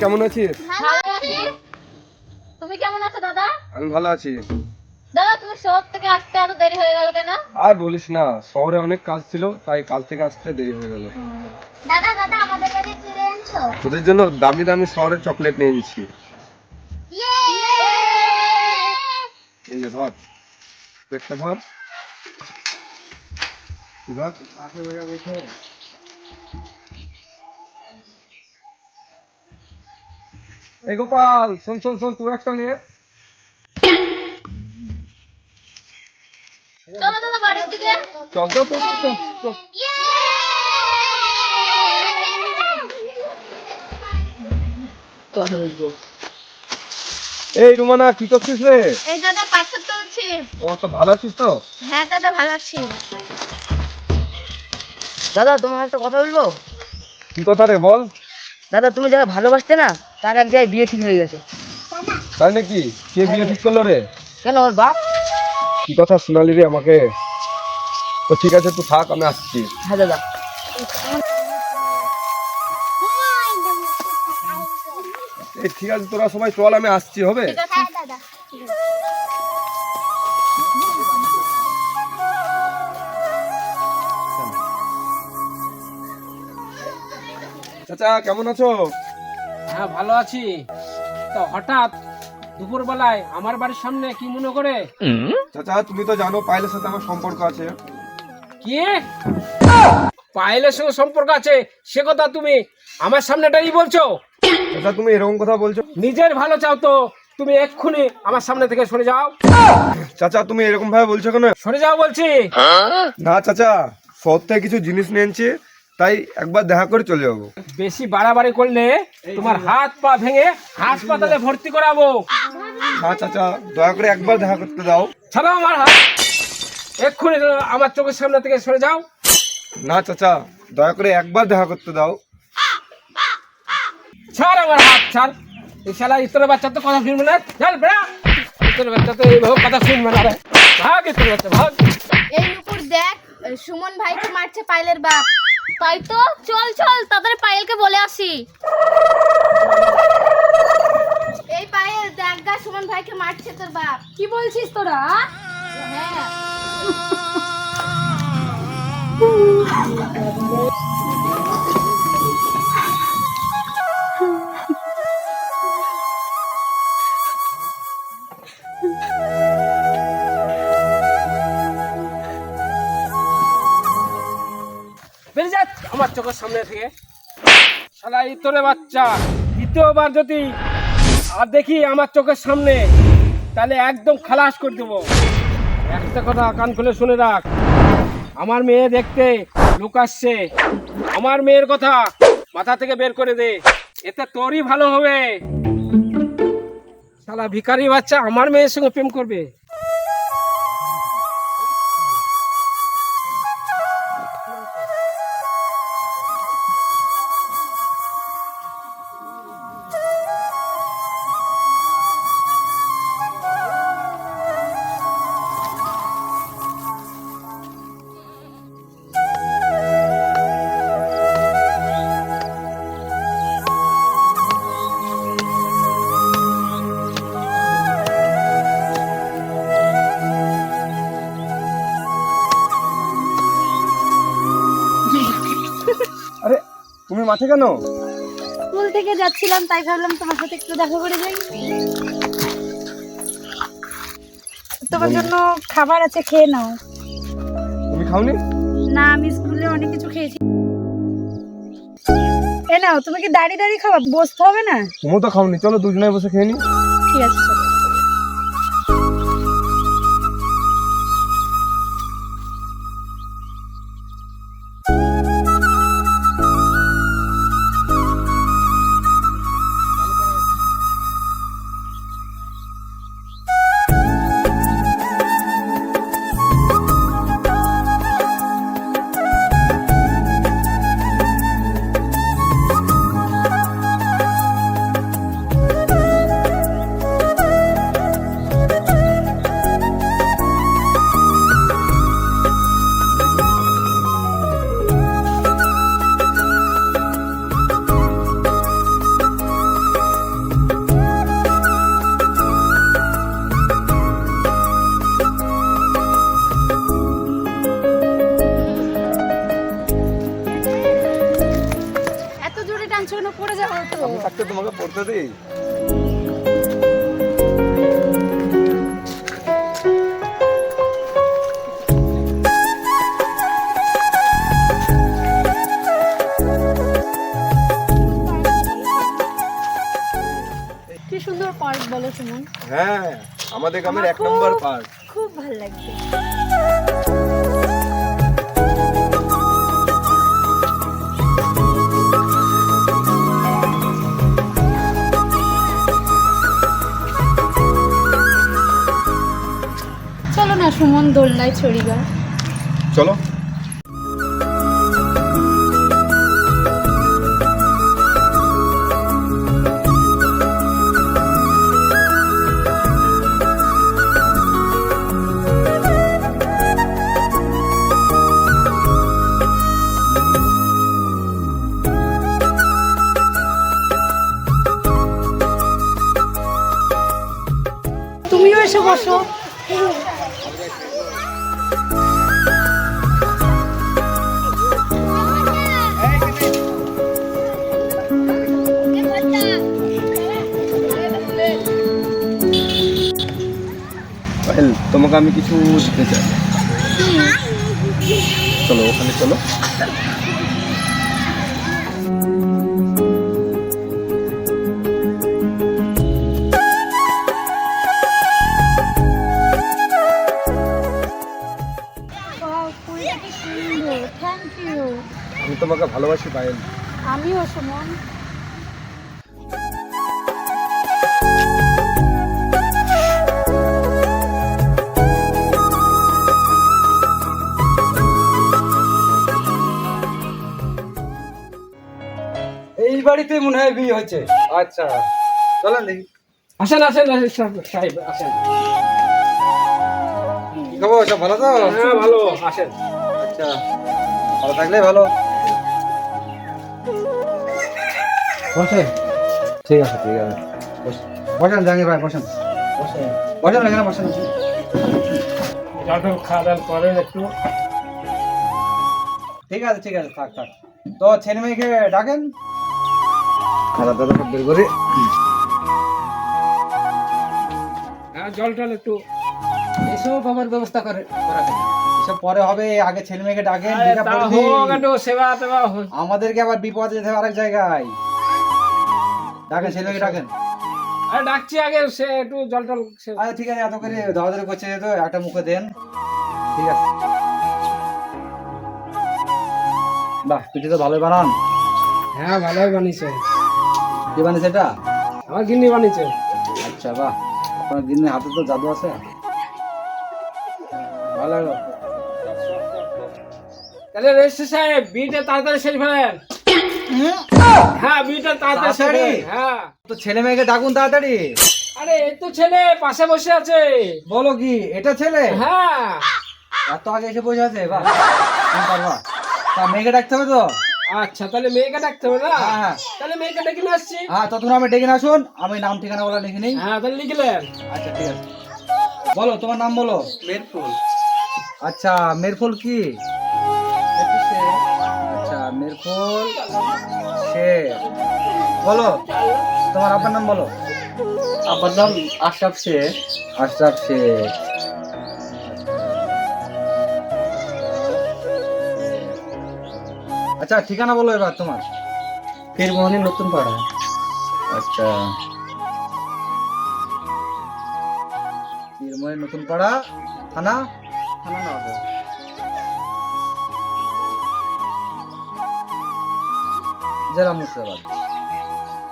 কেমন আছিস? ভালো আছি। তুমি কেমন আছো দাদা? আমি ভালো আছি। দাদা তুমি শহর থেকে আসতে এত দেরি হয়ে গেল কেন? আর বলিস না শহরে অনেক কাজ ছিল তাই কাল থেকে আসতে দেরি হয়ে গেল। দাদা দাদা আমাদের কাছে ফিরে এনেছো তোদের জন্য দামি দামি শহরের চকলেট নিয়ে এনেছি। এই যে ধর পেটটা ধর। ধর পাশে বসে বসে। এই গোপাল শোন শোন শোন তুই একটা নিয়ে। চলো দাদা বাড়ির দিকে। চল চল চল চল, চল। এই রুমানা কি করছিস রে? এই দাদা পাশে তুলছি। ও তো ভালো আছিস তো? হ্যাঁ দাদা ভালো আছি। দাদা তোমার একটা কথা বলব? কি কথা রে বল। দাদা তুমি যারা ভালোবাসতে না তার এক জায়গায় বিয়ে ঠিক হয়ে গেছে। তাই নাকি? কে বিয়ে ঠিক করল রে? কেন ওর বাপ? কি কথা শোনালি রে আমাকে? তো ঠিক আছে তুই থাক আমি আসছি। হ্যাঁ দাদা। এই ঠিক আছে তোরা সবাই চল আমি আসছি হবে? হ্যাঁ চাচা কেমন আছো? হ্যাঁ ভালো আছি। তো হঠাৎ দুপুর বেলায় আমার বাড়ির সামনে কি মনে করে? চাচা তুমি তো জানো পায়েলের সাথে আমার সম্পর্ক আছে। কি? পায়েলের সঙ্গে সম্পর্ক আছে? সে কথা তুমি আমার সামনেটাই বলছো। চাচা তুমি এরকম কথা বলছো। নিজের ভালো চাও তো। তুমি এক্ষুনি আমার সামনে থেকে সরে যাও। চাচা তুমি এরকম ভাবে বলছো কেন? সরে যাও বলছি। না চাচা থেকে কিছু জিনিস নিয়ে এনেছি। তাই একবার দেখা করে চলে যাব। বেশি বাড়াবাড়ি করলে তোমার হাত পা ভেঙে হাসপাতালে ভর্তি করাবো। না চাচা দয়া করে একবার দেখা করতে দাও। ছাড়াও আমার হাত। এক্ষুনি আমার চোখের সামনে থেকে সরে যাও। না চাচা দয়া করে একবার দেখা করতে দাও। ছাড় আমার হাত ছাড়। এই শালা ইতরের বাচ্চা তো কথা শুনবে না। চল বেড়া। ইতরের বাচ্চা তো এইভাবে কথা শুনবে না রে। ভাগ ইতরের বাচ্চা ভাগ। এই নুপুর দেখ সুমন ভাইকে মারছে পায়েলের বাপ। তাই তো চল চল তাদের পায়েলকে বলে আসি। এই পায়েল দেখ গা সুমন ভাইকে মারছে তোর বাপ। কি বলছিস তোরা? হ্যাঁ। আমার সামনে থেকে। শালা ইতরে বাচ্চা, দ্বিতীয়বার যদি আর দেখি আমার চোখের সামনে, তাহলে একদম খালাস করে দেবো। একটা কথা কান খুলে শুনে রাখ, আমার মেয়ে দেখতে লোক আসছে। আমার মেয়ের কথা মাথা থেকে বের করে দে, এতে তোরই ভালো হবে। শালা ভিখারি বাচ্চা আমার মেয়ের সঙ্গে প্রেম করবে। মাঠে কেন? স্কুল থেকে যাচ্ছিলাম তাই ভাবলাম তোমার সাথে একটু দেখা করে যাই। তোমার জন্য খাবার আছে খেয়ে নাও। তুমি খাওনি? না আমি স্কুলে অনেক কিছু খেয়েছি। এ নাও তুমি কি দাঁড়িয়ে দাঁড়িয়ে খাবা বসতে হবে না? তুমি তো খাওনি চলো দুজনে বসে খেয়ে নি। ঠিক আছে কি সুন্দর পার্ক বলো সুমন। হ্যাঁ আমাদের গ্রামের এক নম্বর পার্ক। খুব ভালো লাগছে। সুমন দোলনায় চড়িবা চলো। তুমিও এসে বসো। আমি কিছু দিতে চাই। চলো ওখানে চলো। আমি তোমাকে ভালোবাসি পায়েল আমিও সুমন। বাড়িতে মনে হয় বিয়ে হচ্ছে আচ্ছা চলেন দেখি। আসেন আসেন আসেন সাহেব, সাহেব আসেন। খবর সব ভালো তো? হ্যাঁ ভালো আসেন। আচ্ছা ভালো থাকলে ভালো। ঠিক আছে ঠিক আছে। বসেন। জাহাঙ্গীর ভাই বসেন। বসেন। বসেন এখানে বসেন। জল খাওয়া দাওয়া করেন একটু। ঠিক আছে ঠিক আছে থাক থাক। তো ছেলে মেয়েকে ডাকেন। দাদা সব বের করে। হ্যাঁ জল টল একটু। এসব আমার ব্যবস্থা করে করা এসব পরে হবে আগে ছেলে মেয়েকে ডাকেন আরে, সেবা টেবা আমাদেরকে আবার বিপদে যেতে হবে আরেক জায়গায়। ডাকেন ছেলে মেয়েকে ডাকেন। আরে ডাকছি আগে সে একটু জল টল সে- আচ্ছা ঠিক আছে এত করে ধরাধরি করছে তো একটা মুখে দেন। ঠিক আছে। বাহ পিঠে তো ভালোই বানান। হ্যাঁ ভালোই বানিয়েছে। কি বানিয়েছে এটা? আমার গিন্নি বানিয়েছে। আচ্ছা বাহ। আপনার দিনের হাতে তো জাদু আছে। ভালো লাগল তাহলে রেজিস্ট্রি সাহেব বিটা তাড়াতাড়ি সেরে ফেলেন হ্যাঁ বিটা তাড়াতাড়ি সেরে হ্যাঁ। তো ছেলে মেয়েকে ডাকুন তাড়াতাড়ি। আরে এই তো ছেলে পাশে বসে আছে। বলো কি এটা ছেলে? হ্যাঁ। এত আগে এসে বসে আছে বাহ। পারবা তা মেয়েকে ডাকতে হবে তো? আচ্ছা তাহলে মেয়েকে ডাকতে হবে না? হ্যাঁ। তাহলে মেয়েকে ডেকে নিয়ে আসছি। হ্যাঁ ততক্ষণ আমি ডেকে নিয়ে আসুন আমি নাম ঠিকানা বলা লিখে নিই। হ্যাঁ তাহলে লিখলেন আচ্ছা ঠিক আছে। বলো তোমার নাম বলো। মেরফুল। আচ্ছা মেরফুল কি? আচ্ছা মেরফুল সে। বলো তোমার আপনার নাম বলো। আমার নাম আশরাফ শেখ আশরাফ শেখ আচ্ছা ঠিকানা বলো এবার তোমার। পীরমোহনের নতুন পাড়া আচ্ছা। চিরময়ের নতুন পাড়া থানা? থানা নগর। জেলা মুর্শিদাবাদ।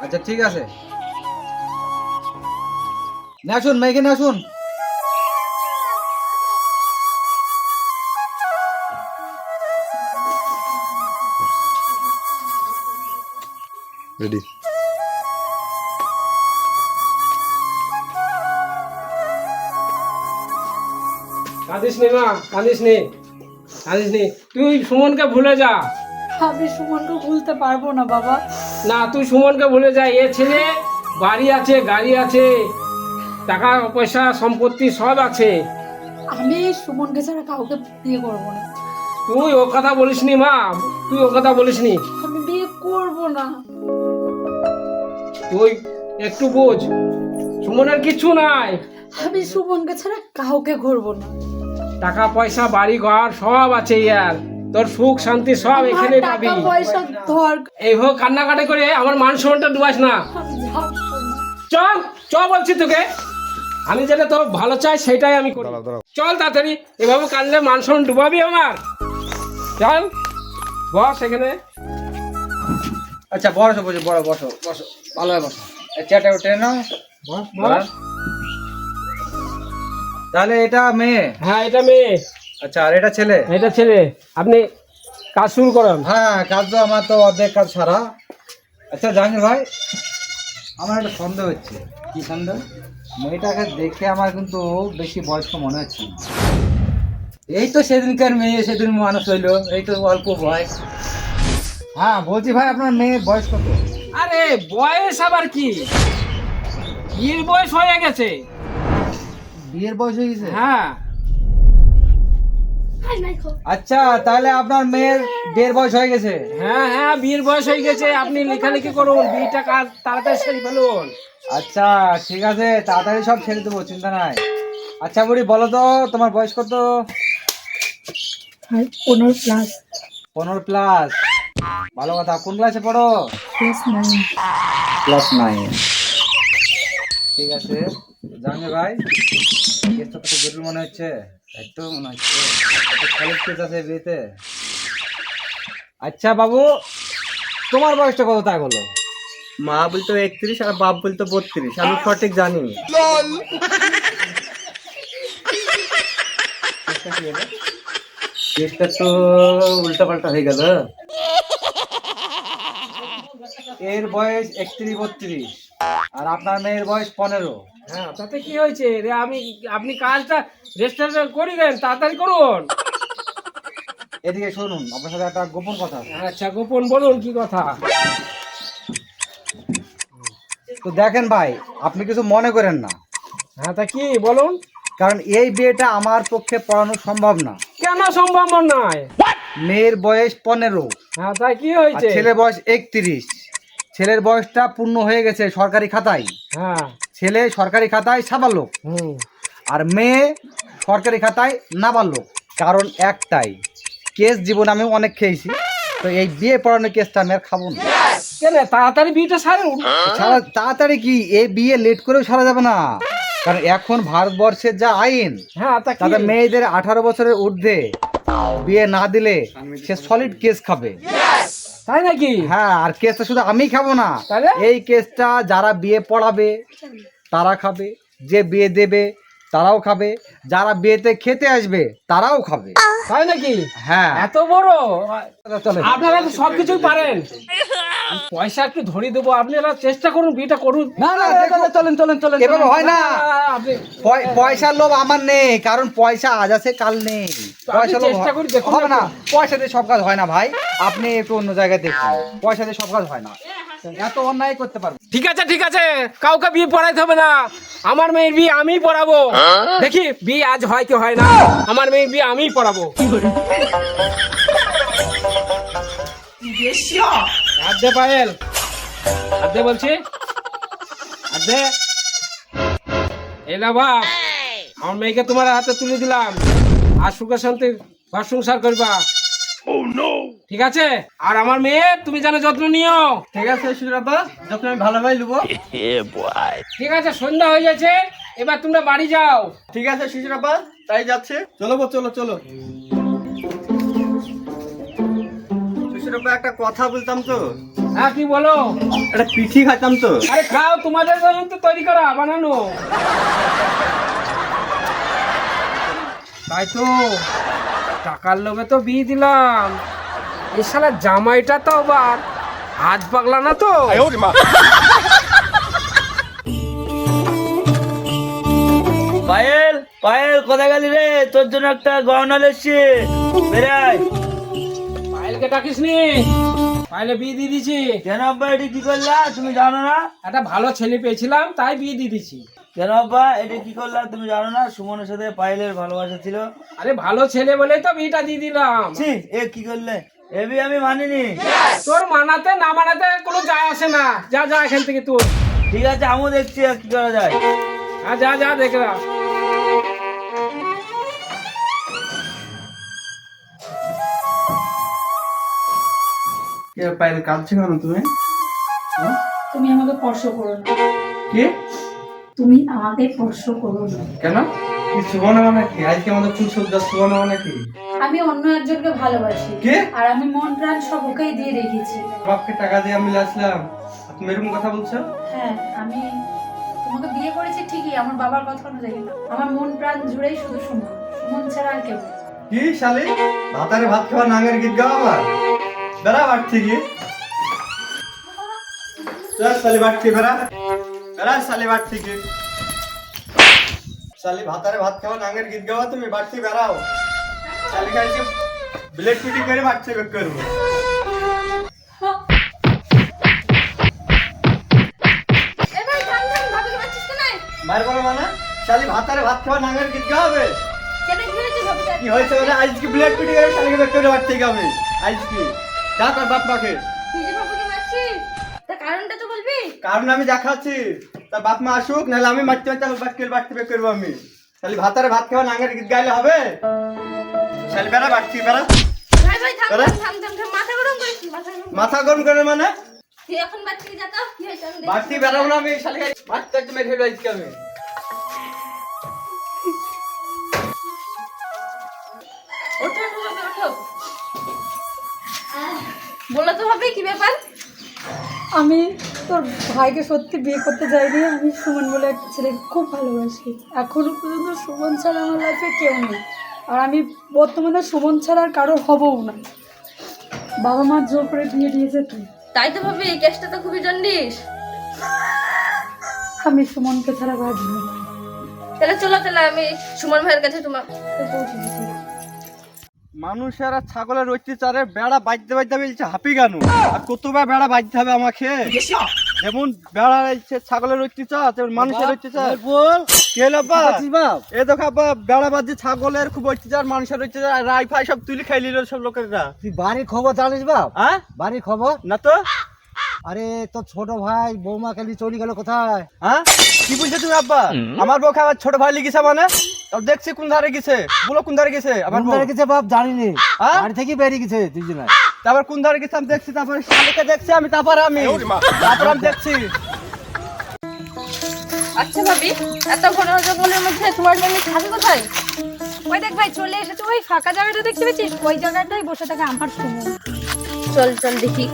আচ্ছা ঠিক আছে। না আসুন মেয়েকে নিয়ে আসুন। কাঁদিস নি মা কাঁদিস নি কাঁদিস নি। তুই সুমনকে ভুলে যা। আমি সুমনকে ভুলতে পারব না বাবা। না তুই সুমনকে ভুলে যা। এ ছেলে বাড়ি আছে গাড়ি আছে টাকা পয়সা সম্পত্তি সব আছে। আমি সুমনকে ছাড়া কাউকে বিয়ে করব না। তুই ও কথা বলিস নি মা। তুই ও কথা বলিস নি। আমি বিয়ে করব না। তুই একটু বুঝ সুমনের কিছু নাই। আমি সুমনকে ছাড়া কাউকে ঘুরবো না। টাকা পয়সা বাড়ি ঘর সব আছে ইয়ার। তোর সুখ শান্তি সব এখানে পাবি। ধর। এইভাবে কান্নাকাটি করে আমার মান সম্মানটা ডুবাস না। চল চ বলছি তোকে। আমি যেটা তোর ভালো চাই সেটাই আমি করি। চল তাড়াতাড়ি এভাবে কানলে মান সম্মান ডুবাবি আমার। চল বস এখানে। আচ্ছা বসো বসো বড় বসো বসো। ভালো বসো। এই চেয়ারটা উঠে নাও। বস দাঁড়ান। তাহলে এটা মেয়ে? হ্যাঁ এটা মেয়ে। আচ্ছা আর এটা ছেলে? এটা ছেলে। আপনি কাজ শুরু করেন। হ্যাঁ কাজ তো আমার তো অর্ধেক কাজ সারা। আচ্ছা জাহাঙ্গীর ভাই আমার একটা সন্দেহ হচ্ছে। কি সন্দেহ? মেয়েটাকে দেখে আমার কিন্তু বেশি বয়স্ক মনে হচ্ছে না। এই তো সেদিনকার মেয়ে সেদিন মানুষ হইল। এই তো অল্প বয়স। হ্যাঁ বলছি ভাই আপনার মেয়ে বয়স কত? আরে বয়স আবার কি? বিয়ের বয়স হয়ে গেছে? বিয়ের বয়স হয়ে গেছে? হ্যাঁ। আচ্ছা তাহলে আপনার মেয়ের বিয়ের বয়স হয়ে গেছে। হ্যাঁ হ্যাঁ বিয়ের বয়স হয়ে গেছে। আপনি লেখালেখি করুন বিয়েটা কাজ তাড়াতাড়ি সেরে ফেলুন। আচ্ছা ঠিক আছে তাড়াতাড়ি সব ছেড়ে দেবো চিন্তা নাই। আচ্ছা বুড়ি বলো তো তোমার বয়স কত? পনেরো প্লাস পনেরো প্লাস ভালো কথা কোন ক্লাসে পড়ো? প্লাস নাইন ক্লাস নাইন ঠিক আছে। জাহাঙ্গীর ভাই? কেসটা কত জরুরি মনে হচ্ছে একটু মনে হচ্ছে। কলেজ কেস আছে বিয়েতে। আচ্ছা বাবু তোমার বয়সটা কত তাই বলো? মা বলতো একত্রিশ আর বাপ বলতো বত্রিশ আমি সঠিক জানি। কেসটা তো উল্টা পাল্টা হয়ে গেল। এর বয়স একত্রিশ বত্রিশ। আর আপনার মেয়ের বয়স পনেরো। হ্যাঁ তাতে কি হয়েছে? রে আমি আপনি কাজটা রেস্টুরেন্ট করি দেন তাড়াতাড়ি করুন। এদিকে শুনুন আপনার সাথে একটা গোপন কথা আছে। আচ্ছা গোপন বলুন কি কথা? তো দেখেন ভাই আপনি কিছু মনে করেন না। হ্যাঁ তা কি বলুন? কারণ এই বিয়েটা আমার পক্ষে পড়ানো সম্ভব না। কেন সম্ভব নয়? মেয়ের বয়স পনেরো হ্যাঁ তাই কি হয়েছে? ছেলের বয়স একত্রিশ। ছেলের বয়সটা পূর্ণ হয়ে গেছে সরকারি খাতায়। হ্যাঁ। ছেলে সরকারি খাতায় সাবালক আর মেয়ে সরকারি খাতায় নাবালক কারণ একটাই কেস জীবন আমি অনেক খেয়েছি তো এই বিয়ে পড়ানোর কেসটা আমি আর খাব না। কেন তাড়াতাড়ি বিয়েটা সারুন সারা তাড়াতাড়ি কি এই বিয়ে লেট করেও সারা যাবে না? কারণ এখন ভারতবর্ষের যা আইন হ্যাঁ তা তাদের মেয়েদের আঠারো বছরের ঊর্ধ্বে বিয়ে না দিলে সে সলিড কেস খাবে। তাই নাকি? হ্যাঁ আর কেসটা শুধু আমি খাব না? এই কেসটা যারা বিয়ে পড়াবে তারা খাবে। যে বিয়ে দেবে তারাও খাবে। যারা বিয়েতে খেতে আসবে তারাও খাবে। তাই নাকি? হ্যাঁ। এত বড়? আপনারা তো সবকিছুই পারেন। পয়সা একটু ধরে দেবো আপনারা চেষ্টা করুন বিয়েটা করুন। না না চলেন চলেন চলেন এভাবে হয় না। পয়সার লোভ আমার নেই কারণ পয়সা আজ আছে কাল নেই। পয়সা লোভ চেষ্টা করে দেখুন হবে না। পয়সা দিয়ে সব কাজ হয় না ভাই। আপনি একটু অন্য জায়গায় দেখুন। পয়সা দিয়ে সব কাজ হয় না। এত অন্যায় করতে পারব ঠিক আছে ঠিক আছে। কাউকে বিয়ে পড়াইতে হবে না। আমার মেয়ের বিয়ে আমিই পড়াবো। দেখি বিয়ে আজ হয় কি হয় না। আমার মেয়ের বিয়ে আমিই পড়াবো। হাত দে পায়েল। হাত দে বলছি? হাত দে এলা বাপ আমার মেয়েকে তোমার হাতে তুলে দিলাম। আর সুখে শান্তি ঘর সংসার করবা। ঠিক আছে? আর আমার মেয়ে তুমি জানো যত্ন নিও। ঠিক আছে সুরাব্বা যখন আমি ভালোভাবে নেব। ঠিক আছে সন্ধ্যা হয়ে যাচ্ছে এবার তোমরা বাড়ি যাও। ঠিক আছে শিশুরাব্বা তাই যাচ্ছে। চলো চলো চলো। শিশুরাব্বা একটা কথা বলতাম তো। হ্যাঁ কি বলো? একটা পিঠি খাইতাম তো। আরে খাও তোমাদের জন্য তো তৈরি করা বানানো। তাই তো টাকার লোভে তো বিয়ে দিলাম। এই শালা জামাইটা তো আবার হাত পাগলা না তো? পায়েল পায়েল কোথায় গেলি রে? তোর জন্য একটা গহনা লেসছি বেড়াই। ডাকিস নি পায়েলে বিয়ে দিয়ে দিছি কেন আব্বা এটি কি করলা? তুমি জানো না? একটা ভালো ছেলে পেয়েছিলাম তাই বিয়ে দিয়ে দিছি কেন আব্বা এটা কি করলা? তুমি জানো না? সুমনের সাথে পায়েলের ভালোবাসা ছিল। আরে ভালো ছেলে বলেই তো বিয়েটা দিয়ে দিলাম। ছি এ কি করলে? এবি আমি মানিনি। তোর মানাতে না মানাতে কোনো যায় আসে না। যা যা এখান থেকে তুই ঠিক আছে আমিও দেখছি কি করা যায়। হ্যাঁ যা যা দেখরা পায়েল কাঁদছে কেন তুমি? তুমি আমাকে স্পর্শ করো না। কি? তুমি আমাকে স্পর্শ করো না। কেন? কি সুবর্ণ মানে কি? আজকে আমাদের ফুল সজ্জা সুবর্ণ মানে কি? আমি অন্য একজনকে ভালোবাসি। কে? আর আমি মন প্রাণ সব ওকেই দিয়ে রেখেছি। বাপকে টাকা দিয়ে আমি আসলাম তুমি এরকম কথা বলছো হ্যাঁ আমি তোমাকে বিয়ে করেছি ঠিকই আমার বাবার কথা অনুযায়ী। আমার মন প্রাণ জুড়েই শুধু সুমন। সুমন ছাড়া আর কেউ। কি শালি? ভাতারে ভাত খাওয়া নাঙের গীত গাও আবার? বেড়া বাট থেকে চল শালি বাট থেকে বেড়া বেড়া শালি বাট থেকে শালি ভাতারে ভাত খাওয়া নাঙের গীত গাওয়া তুমি বাট থেকে বেড়াও শালি খাইছে ব্লেড পিটি করে বাট থেকে বের করব এ ভাই থাম থাম ভাবিকে মারছিস কেন মায়ের বলো মানে শালি ভাতারে ভাত খাওয়া নাঙের গীত গাওয়াবে কেন কি হয়েছে ভাবিকে কি হয়েছে মানে আজকে ব্লেড পিটি করে শালিকে বের করে বাট থেকে আমি আজকে যা তোর বাপ মাকে। তুই যে মারছিস তার কারণটা তো বলবি? কারণ আমি দেখাচ্ছি। তার বাপ মা আসুক নাহলে আমি মারতে মারতে বাট করে বাড়তে বের করব আমি। তাহলে ভাতারে ভাত খাওয়া নাঙের গীত গাইলে হবে? শালি বেড়া বাড়তি বেড়া। ভাই ভাই থাম থাম থাম থাম থাম মাথা গরম করিস না, মাথা গরম মাথা গরম করে মানে? তুই এখন বাচ্চাকে যা তো। কি হয়েছে? আমি দেখছি। বাড়তি বেড়াবো না আমি শালি। মারতে মারতে মেরে ফেলব আজকে আমি। বলো তো ভাবি কি ব্যাপার? আমি তোর ভাইকে সত্যি বিয়ে করতে চাইনি আমি সুমন বলে একটা ছেলেকে খুব ভালোবাসি। এখনও পর্যন্ত সুমন ছাড়া আমার লাইফে কেউ নেই। আর আমি বর্তমানে সুমন ছাড়া আর কারও হবও না। বাবা মা জোর করে বিয়ে দিয়েছে তুই। তাই তো ভাবি কেসটা তো খুবই জন্ডিস। আমি সুমনকে ছাড়া বাঁচব তাহলে চলো তাহলে আমি সুমন ভাইয়ের কাছে তোমার পৌঁছে দিচ্ছি। মানুষের আর ছাগলের অত্যাচারে বেড়া বাজতে বাজতে বলছে হাপি কেন? আর কতবার বেড়া বাজতে হবে আমাকে? যেমন বেড়া রয়েছে ছাগলের অত্যাচার তেমন মানুষের অত্যাচার। বল কে হলো এ দেখো আব্বা, বেড়া বাজছে ছাগলের খুব অত্যাচার মানুষের অত্যাচার আর রাই ফাই সব তুলি খাই নিল সব লোকেরা। তুই বাড়ির খবর জানিস বাপ? হ্যাঁ? বাড়ির খবর? না তো? আরে তোর ছোট ভাই বৌমা কালি চলে গেল কোথায়? হ্যাঁ? কি বলছো তুমি আব্বা? আমার বউ আমার ছোট ভাই লিখেছে মানে? দেখছি কোন ধারে গেছে। বলো কোন ধারে গেছে আমার বউ গেছে বাপ জানিনি হ্যাঁ? বাড়ি থেকে বেরিয়ে গেছে তুই জন্য তারপর কোন ধারে গেছে আমি দেখছি তারপর শালিকে দেখছি আমি তারপর আমি। তারপর আমি দেখছি। আচ্ছা ভাবি এত ঘন জঙ্গলের মধ্যে তোমার জন্য খাবে কোথায়? ওই দেখ ভাই চলে এসেছে ওই ফাঁকা জায়গাটা দেখতে পেয়েছিস? ওই জায়গাটাই বসে থাকে আমার সুমন চল চল দেখি।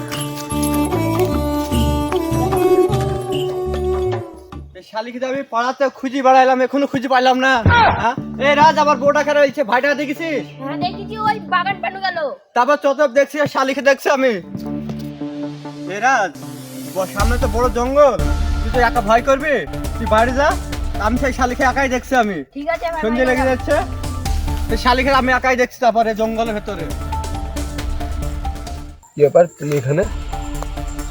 শালিকে তো আমি পাড়াতে খুঁজি বেড়াইলাম এখনও খুঁজে পাইলাম না। হ্যাঁ? এই রাজ আবার বউটা খেলা হয়েছে ভাইটা দেখেছিস? হ্যাঁ দেখেছি ওই বাগান পানু গেল। তারপর চতক দেখছি আর শালিকে দেখছি আমি। এই রাজ ব- সামনে তো বড় জঙ্গল। তুই তো একা ভয় করবি? তুই বাইরে যা আমি সেই শালিকে একাই দেখছি আমি। ঠিক আছে আমার সন্ধে লেগে যাচ্ছে। সেই শালিকে আমি একাই দেখছি তারপরে জঙ্গলের ভেতরে। কি ব্যাপার? তুমি এখানে?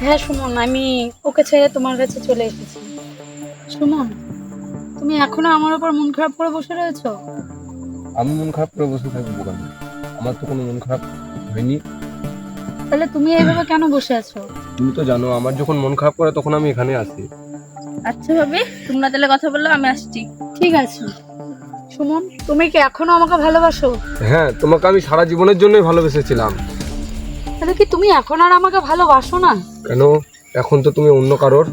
হ্যাঁ সুমন আমি ওকে ছেড়ে তোমার কাছে চলে এসেছি। সুমন তুমি এখনও আমার উপর মন খারাপ করে বসে রয়েছো? আমি মন খারাপ করে বসে থাকব কেন? আমার তো কোনো মন খারাপ হয়নি। তাহলে তুমি এইভাবে কেন বসে আছো? তুমি তো জানো আমার যখন মন খারাপ করে তখন আমি এখানে আসি আচ্ছা ভাবি তোমরা তাহলে কথা বলল আমি আসছি। ঠিক আছে। সুমন তুমি কি এখনও আমাকে ভালোবাসো? হ্যাঁ তোমাকে আমি সারা জীবনের জন্যই ভালোবেসেছিলাম। তাহলে কি তুমি এখন আর আমাকে ভালোবাসো না? কেন? এখন তো তুমি অন্য কারোর।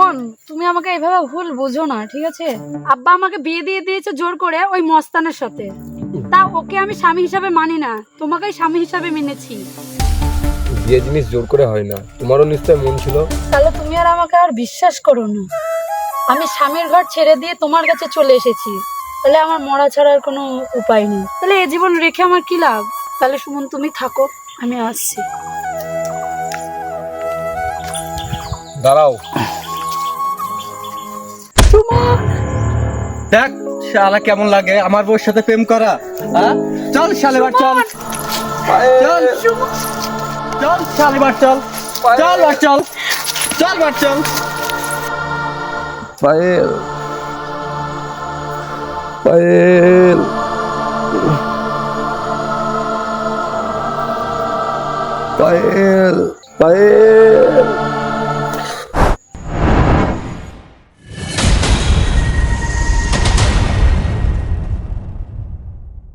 সুমন তুমি আমাকে এভাবে ভুল বুঝো না ঠিক আছে? আব্বা আমাকে বিয়ে দিয়ে দিয়েছে জোর করে ওই মস্তানের সাথে। তা ওকে আমি স্বামী হিসাবে মানি না তোমাকেই স্বামী হিসাবে মেনেছি। বিয়ে জিনিস জোর করে হয় না তোমারও নিশ্চয় মন ছিল। তাহলে তুমি আর আমাকে আর বিশ্বাস করো না। আমি স্বামীর ঘর ছেড়ে দিয়ে তোমার কাছে চলে এসেছি। তাহলে আমার মরা ছাড়ার কোনো উপায় নেই। তাহলে এ জীবন রেখে আমার কি লাভ? তাহলে সুমন তুমি থাকো আমি আসছি। দাঁড়াও। দেখ শালা কেমন লাগে? আমার বউর সাথে প্রেম করা হ্যাঁ? চল শালেবার চল। চল। চল শালেবার চল। চল বার চল। চল বার চল। পায়েল। পায়েল। পায়েল। পায়েল।